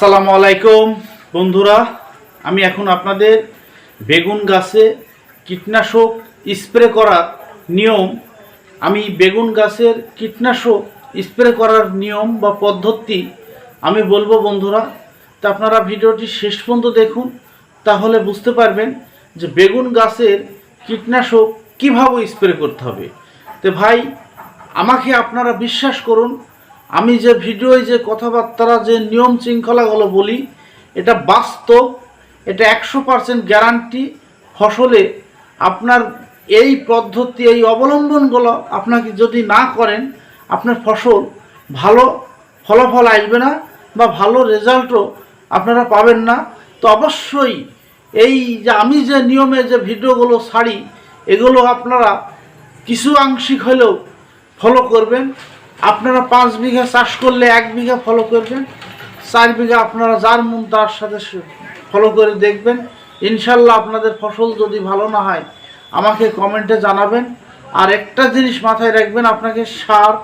আসসালামু আলাইকুম, বন্ধুরা। আমি এখন আপনাদের বেগুন গাছে কীটনাশক স্প্রে করার নিয়ম। আমি বেগুন গাছের কীটনাশক স্প্রে করার নিয়ম বা পদ্ধতি আমি বলব, বন্ধুরা। তা আপনারা ভিডিওটি শেষ পর্যন্ত দেখুন, তাহলে বুঝতে পারবেন যে বেগুন গাছের কীটনাশক কীভাবে স্প্রে করতে হবে। তো ভাই, আমাকে আপনারা বিশ্বাস করুন আমি যে ভিডিওয় যে কথাবার্তারা, যে নিয়ম শৃঙ্খলাগুলো বলি, এটা বাস্তব, এটা একশো পার্সেন্ট গ্যারান্টি ফসলে আপনার এই পদ্ধতি, এই অবলম্বনগুলো আপনাকে যদি না করেন, আপনার ফসল ভালো ফলাফল আসবে না বা ভালো রেজাল্টও আপনারা পাবেন না। তো অবশ্যই এই যে আমি যে নিয়মে যে ভিডিওগুলো ছাড়ি, এগুলো আপনারা কিছু আংশিক হলেও ফলো করবেন। আপনারা পাঁচ বিঘা চাষ করলে এক বিঘা ফলো করবেন, চার বিঘা আপনারা যার মন তার সাথে ফলো করে দেখবেন। ইনশাল্লাহ আপনাদের ফসল যদি ভালো না হয়, আমাকে কমেন্টে জানাবেন। আর একটা জিনিস মাথায় রাখবেন, আপনাকে সার,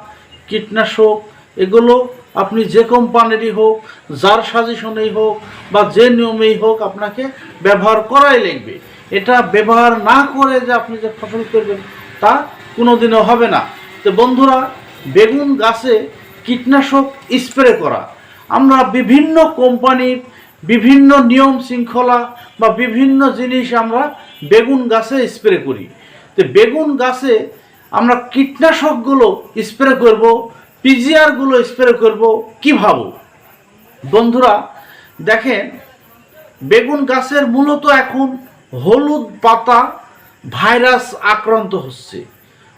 কীটনাশক, এগুলো আপনি যে কোম্পানিরই হোক, যার সাজেশনেই হোক, বা যে নিয়মেই হোক আপনাকে ব্যবহার করাই লাগবে। এটা ব্যবহার না করে যে আপনি যে ফসল করবেন, তা কোনোদিনও হবে না। তো বন্ধুরা বেগুন গাছে কীটনাশক স্প্রে করা। আমরা বিভিন্ন কোম্পানির বিভিন্ন নিয়ম শৃঙ্খলা বা বিভিন্ন জিনিস আমরা বেগুন গাছে স্প্রে করি। তো বেগুন গাছে আমরা কীটনাশকগুলো স্প্রে করব, পিজিআরগুলো স্প্রে করব কীভাবে বন্ধুরা, দেখেন, বেগুন গাছের মূলত এখন হলুদ পাতা ভাইরাস আক্রান্ত হচ্ছে।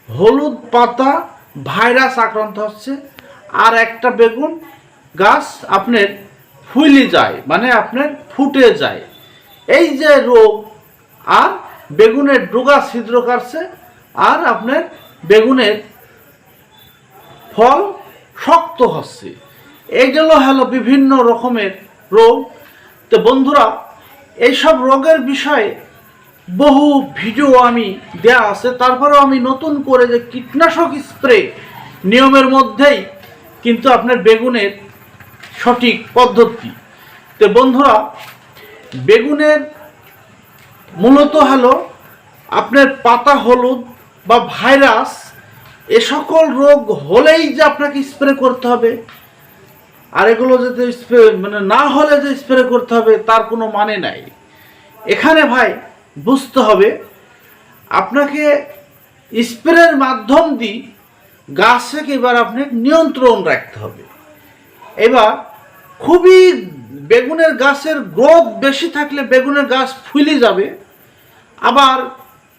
হলুদ পাতা ভাইরাস আক্রান্ত হচ্ছে। আর একটা বেগুন গাছ আপনার ফুলে যায় মানে আপনার ফুটে যায়। এই যে রোগ, আর বেগুনের ডোগা ছিদ্র কাটছে, আর আপনার বেগুনের ফল শক্ত হচ্ছে। এগুলো হলো বিভিন্ন রকমের রোগ। তো বন্ধুরা, এইসব রোগের বিষয়ে বহু ভিডিও আমি দেয়া আছে, তারপরেও আমি নতুন করে যে কীটনাশক স্প্রে নিয়মের মধ্যেই কিন্তু আপনার বেগুনের সঠিক পদ্ধতি। তো বন্ধুরা, বেগুনের মূলত হলো আপনার পাতা হলুদ বা ভাইরাস, এ সকল রোগ হলেই যে আপনাকে স্প্রে করতে হবে। আর এগুলো যাতে স্প্রে মানে না হলে যে স্প্রে করতে হবে, তার কোনো মানে নাই। এখানে ভাই বুঝতে হবে, আপনাকে স্প্রের মাধ্যম দিয়ে গাছকে এবার আপনি নিয়ন্ত্রণ রাখতে হবে। এবার খুবই বেগুনের গাছের গ্রোথ বেশি থাকলে বেগুনের গাছ ফুলে যাবে, আবার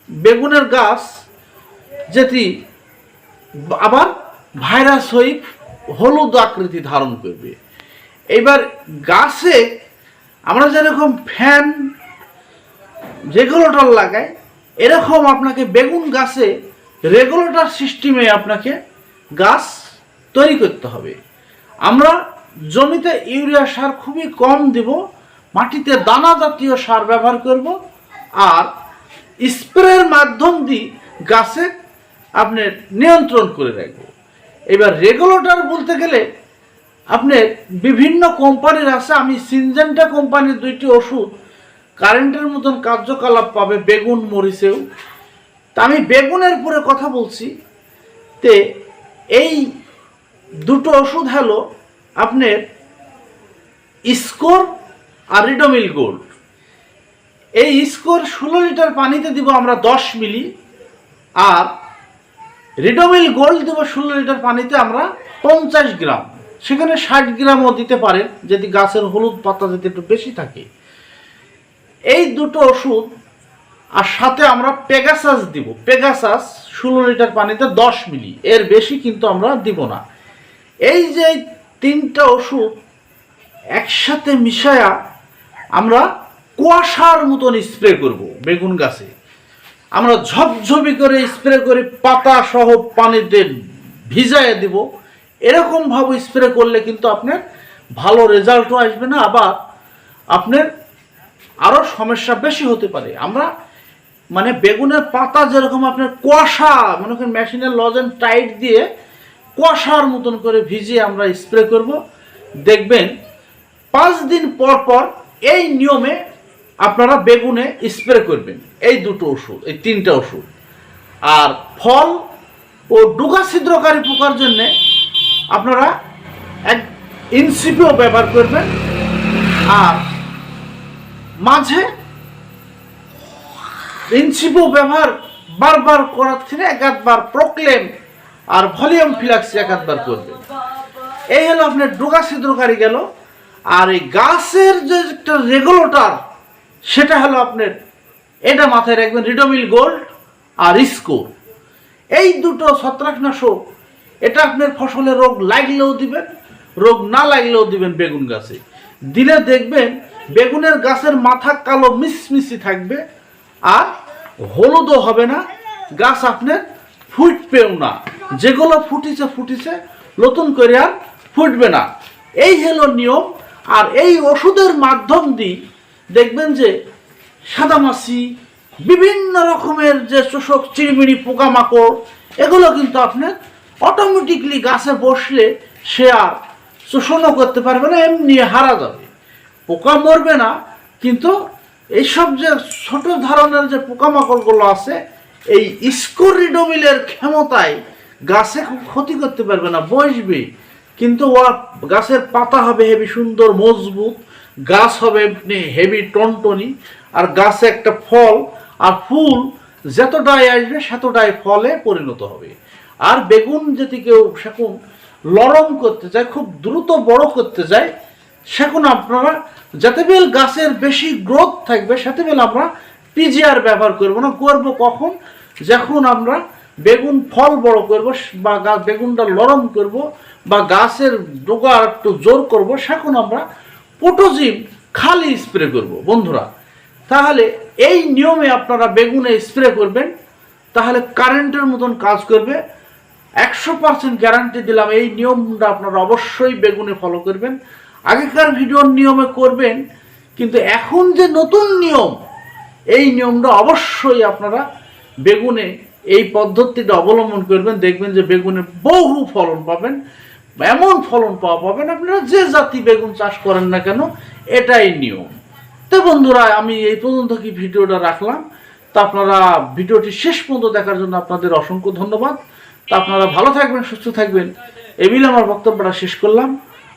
বেগুনের গাছ যেটি আবার ভাইরাস হয়ে হলুদ আকৃতি ধারণ করবে। এবার গাছে আমরা যেরকম ফ্যান রেগুলেটর লাগাই এরকম আপনাকে বেগুন গাছে রেগুলেটর সিস্টেমে আপনাকে গাছ তৈরি করতে হবে। আমরা জমিতে ইউরিয়া সার খুবই কম দেব, মাটিতে দানা জাতীয় সার ব্যবহার করব, আর স্প্রের মাধ্যম দিয়ে গাছে আপনি নিয়ন্ত্রণ করে রাখব। এবার রেগুলেটর বলতে গেলে আপনার বিভিন্ন কোম্পানির আছে, আমি সিনজেন্টা কোম্পানির দুইটি ওষুধ কারেন্টের মতন কার্যকলাপ পাবে বেগুন মরিচেও। তা আমি বেগুনের উপরে কথা বলছি তে এই দুটো ওষুধ হলো আপনার স্কোর আর রিডোমিল গোল্ড। এই স্কোর ষোলো লিটার পানিতে দিব আমরা দশ মিলি, আর রিডোমিল গোল্ড দেবো ষোলো লিটার পানিতে আমরা পঞ্চাশ গ্রাম। সেখানে ষাট গ্রামও দিতে পারেন, যদি গাছের হলুদ পাতা যদি একটু বেশি থাকে। এই দুটো ওষুধ আর সাথে আমরা পেগাসাস দিব। পেগাসাস ষোলো লিটার পানিতে দশ মিলি। এর বেশি কিন্তু আমরা দিব না। এই যে তিনটা ওষুধ একসাথে মিশায়া আমরা কুয়াশার মতন স্প্রে করব বেগুন গাছে। আমরা ঝপঝপি করে স্প্রে করে পাতা সহ পানিতে ভিজায় দিব। এরকমভাবে স্প্রে করলে কিন্তু আপনার ভালো রেজাল্টও আসবে না। আবার আপনার আরও সমস্যা বেশি হতে পারে। আমরা মানে বেগুনের পাতা যেরকম আপনার কুয়াশা, মনে করেন মেশিনের লজেন টাইট দিয়ে কুয়াশার মতন করে ভিজিয়ে আমরা স্প্রে করব। দেখবেন পাঁচ দিন পর পর এই নিয়মে আপনারা বেগুনে স্প্রে করবেন। এই দুটো ওষুধ, এই তিনটা ওষুধ। আর ফল ও ডুগা ছিদ্রকারী পোকার জন্যে আপনারা এক ইনসিপিও ব্যবহার করবেন। আর মাঝে ইনসিপিও ব্যবহার বারবার করার থেকে এক আধবার প্রক্লেম আর ভলিউম ফিলাক্স এক আধবার করবেন এই হলো আপনার ডোগা ছিদ্রকারী গেল, আর এই গাছের যে একটা রেগুলেটর সেটা হলো আপনার, এটা মাথায় রাখবেন রিডোমিল গোল্ড আর ইস্কো এই দুটো ছত্রাকনাশক, এটা আপনার ফসলে রোগ লাগলেও দিবেন, রোগ না লাগলেও দিবেন বেগুন গাছে। দিলে দেখবেন বেগুনের গাছের মাথা কালো মিসমিসি থাকবে, আর হলুদও হবে না। গাছ আপনার ফুটবেও না। যেগুলো ফুটিছে ফুটিছে, নতুন করে আর ফুটবে না। এই হলো নিয়ম। আর এই ওষুধের মাধ্যম দিয়ে দেখবেন যে সাদামাছি বিভিন্ন রকমের যে চোষক চিড়মিড়ি, পোকামাকড়, এগুলো কিন্তু আপনার অটোমেটিকলি গাছে বসলে সে আর শোষণও করতে পারবে না, এমনি হারা যাবে। পোকা মরবে না, কিন্তু এইসব যে ছোট ধরনের যে পোকামাকড়গুলো আছে, এই স্কোরিডোমিলের ক্ষমতায় গাছে ক্ষতি করতে পারবে না, বসবে। কিন্তু ওরা গাছের পাতা হবে হেবি সুন্দর, মজবুত, গাছ হবে এমনি হেভি টনটনি, আর গাছে একটা ফল, আর ফুল যতটাই আসবে সেতটাই ফলে পরিণত হবে। আর বেগুন যদি কেউ সেরকম লরম করতে চায়, খুব দ্রুত বড় করতে যায় সেখন আপনারা, যাতে বেল গাছের বেশি গ্রোথ থাকবে সাথে বেল আমরা পিজিআর ব্যবহার করব না। করব কখন? যখন আমরা বেগুন ফল বড় করব, বা গা- বেগুনটা নরম করব, বা গাছের ডোগা একটু জোর করব, সেখন আমরা পোটোজিম খালি স্প্রে করব। বন্ধুরা, তাহলে এই নিয়মে আপনারা বেগুনে স্প্রে করবেন, তাহলে কারেন্টের মতন কাজ করবে। একশো পার্সেন্ট গ্যারান্টি দিলাম, এই নিয়মটা আপনারা অবশ্যই বেগুনে ফলো করবেন। আগেকার ভিডিওর নিয়মে করবেন, কিন্তু এখন যে নতুন নিয়ম, এই নিয়মটা অবশ্যই আপনারা বেগুনে এই পদ্ধতিটা অবলম্বন করবেন, দেখবেন যে বেগুনে বহু ফলন পাবেন, এমন ফলন পাওয়া পাবেন আপনারা যে জাতি বেগুন চাষ করেন না কেন, এটাই নিয়ম। তো বন্ধুরা, আমি এই পর্যন্ত কি ভিডিওটা রাখলাম? তা আপনারা ভিডিওটি শেষ পর্যন্ত দেখার জন্য আপনাদের অসংখ্য ধন্যবাদ। তা আপনারা ভালো থাকবেন, সুস্থ থাকবেন। এবিল আমার বক্তব্যটা শেষ করলাম।